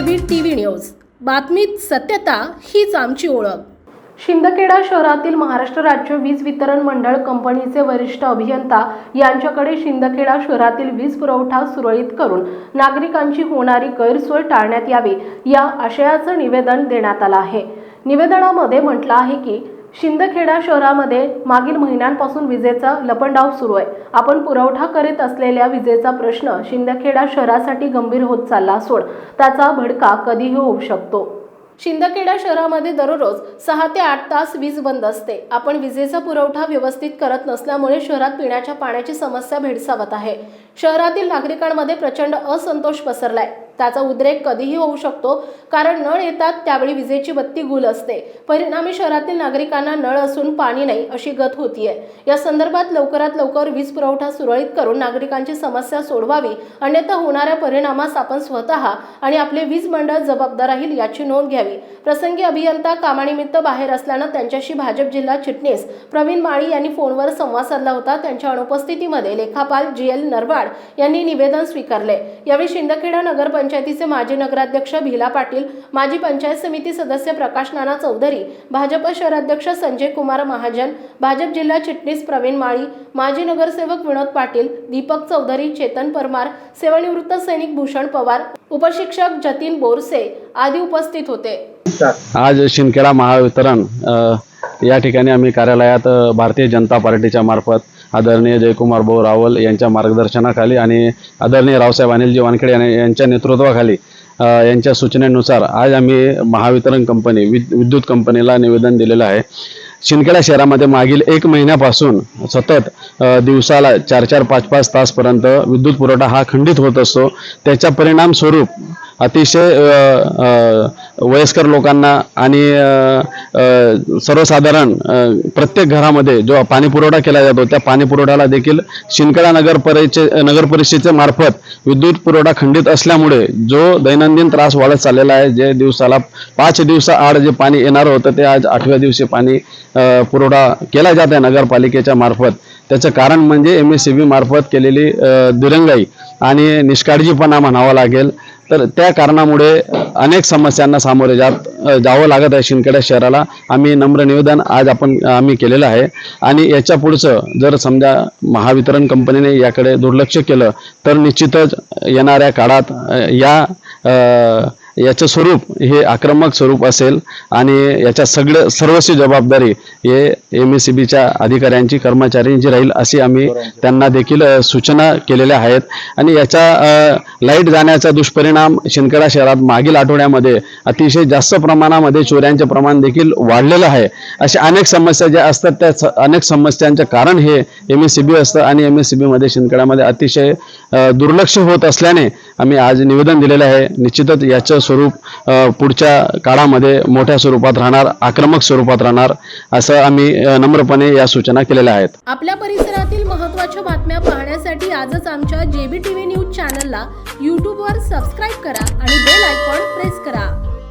T V news. बातमीत सत्यता हीच आमची ओळख. शिंदखेडा शहरातील महाराष्ट्र राज्य वीज वितरण मंडळ कंपनीचे वरिष्ठ अभियंता यांच्याकडे शिंदखेडा शहरातील वीज पुरवठा सुरळीत करून नागरिकांची होणारी गैरसोय टाळण्यात यावी या आशयाचं निवेदन देण्यात आलं आहे. निवेदनामध्ये म्हटलं आहे की शिंदखेडा शहरामध्ये मागील महिन्यांपासून विजेचा लपंडाव सुरू आहे. आपण पुरवठा करीत असलेल्या विजेचा प्रश्न शिंदखेडा शहरासाठी गंभीर होत चालला असून त्याचा भडका कधीही होऊ शकतो. शिंदखेडा शहरामध्ये दररोज सहा ते आठ तास वीज बंद असते. आपण विजेचा पुरवठा व्यवस्थित करत नसल्यामुळे शहरात पिण्याच्या पाण्याची समस्या भेडसावत आहे. शहरातील नागरिकांमध्ये प्रचंड असंतोष पसरलाय. त्याचा उद्रेक कधीही होऊ शकतो. कारण नळ येतात त्यावेळी विजेची बत्ती गुल असते. परिणामी शहरातील नागरिकांना नळ असून पाणी नाही अशी गत होतीये. या संदर्भात लवकरात लवकर वीज पुरवठा सुरळीत करून नागरिकांची समस्या सोडवावी. अन्यथा होणाऱ्या परिणामास आपण स्वतः आणि आपले वीज मंडळ जबाबदार राहील याची नोंद घ्यावी. प्रसंगी अभियंता कामानिमित्त बाहेर असल्यानं त्यांच्याशी भाजप जिल्हा चिटणीस प्रवीण माळी यांनी फोनवर संवाद साधला होता. त्यांच्या अनुपस्थितीमध्ये लेखापाल जी एल नरवाड यांनी निवेदन स्वीकारले. यावेळी शिंदखेडा पंचायतीचे माजी नगराध्यक्ष भिला पाटील माजी पंचायत समिती सदस्य प्रकाश नाना चौधरी भाजप शहराध्यक्ष संजय कुमार महाजन भाजप जिल्हा चिटणीस प्रवीण माळी माजी नगरसेवक विनोद पाटील दीपक चौधरी चेतन परमार सेवानिवृत्त सैनिक भूषण पवार उपशिक्षक जतीन बोरसे आदी उपस्थित होते. आज शिंदखेडा महावितरण या ठिकाणी आम्ही कार्यालयात भारतीय जनता पार्टीच्या मार्फत आदरणीय जयकुमार भाऊ रावल यांच्या मार्गदर्शनाखाली आणि आदरणीय रावसाहेब अनिलजी वानखेडे यांनी- यांच्या नेतृत्वाखाली यांच्या सूचनेनुसार आज आम्ही महावितरण कंपनी विद्युत कंपनीला निवेदन दिलेलं आहे. शिंदखेडा शहरामध्ये मागील एक महिन्यापासून सतत दिवसाला चार चार पाच पाच तासपर्यंत विद्युत पुरवठा हा खंडित होत असतो. त्याचा परिणाम स्वरूप अतिशय वयस्कर लोकांना आणि सर्वसाधारण प्रत्येक घरामध्ये जो पाणी पुरवठा केला जातो त्या पाणी पुरवठ्याला देखील शिंदखेडा नगर परिचे नगर परिषदेच्या मार्फत विद्युत पुरवठा खंडित असल्यामुळे जो दैनंदिन त्रास वाढत चाललेला आहे जे दिवसाला पाच दिवसाआड जे पाणी येणारं होतं ते आज आठव्या दिवशी पाणी पुरवठा केला जात आहे नगरपालिकेच्या मार्फत. त्याचं कारण म्हणजे एम एस सी बी मार्फत केलेली दिरंगाई आणि निष्काळजीपणा म्हणावा लागेल. तर त्या कारणामुळे अनेक समस्यांना सामोरे जात जावं लागत आहे शिंदखेडा शहराला. आम्ही नम्र निवेदन आज आपण आम्ही केलेलं आहे. आणि याच्या पुढचं जर समजा महावितरण कंपनीने याकडे दुर्लक्ष केलं तर निश्चितच येणाऱ्या काळात या याचं स्वरूप हे आक्रमक स्वरूप असेल आणि याच्या सगळं सर्वस्वी जबाबदारी हे एम एस सी बीच्या अधिकाऱ्यांची कर्मचाऱ्यांची राहील अशी आम्ही त्यांना देखील सूचना केलेल्या आहेत. आणि याचा लाइट जाण्याचा दुष्परिणाम शिंदखेडा शहरात मागील आठवड्यामध्ये अतिशय जास्त प्रमाणामध्ये चोऱ्यांचे प्रमाण देखील वाढलेलं आहे. अशा अनेक समस्या ज्या असतात त्या अनेक समस्यांचं कारण हे एम एस सी बी असतं आणि एम एस सी बीमध्ये शिंदखेड्यामध्ये अतिशय दुर्लक्ष होत असल्याने आम्ही आज निवेदन दिलेलं आहे. निश्चितच याचं स्वरूप पुढच्या काळामध्ये मोठ्या स्वरूपात राहणार आक्रमक स्वरूपात राहणार असं आम्ही नम्रपणे या सूचना केलेल्या आहेत. आपल्या परिसरातील महत्त्वाच्या बातम्या पाहण्यासाठी आजच आमच्या जेबी टीव्ही न्यूज चॅनलला यूट्यूबवर सबस्क्राईब करा आणि बेल आयकॉन प्रेस करा.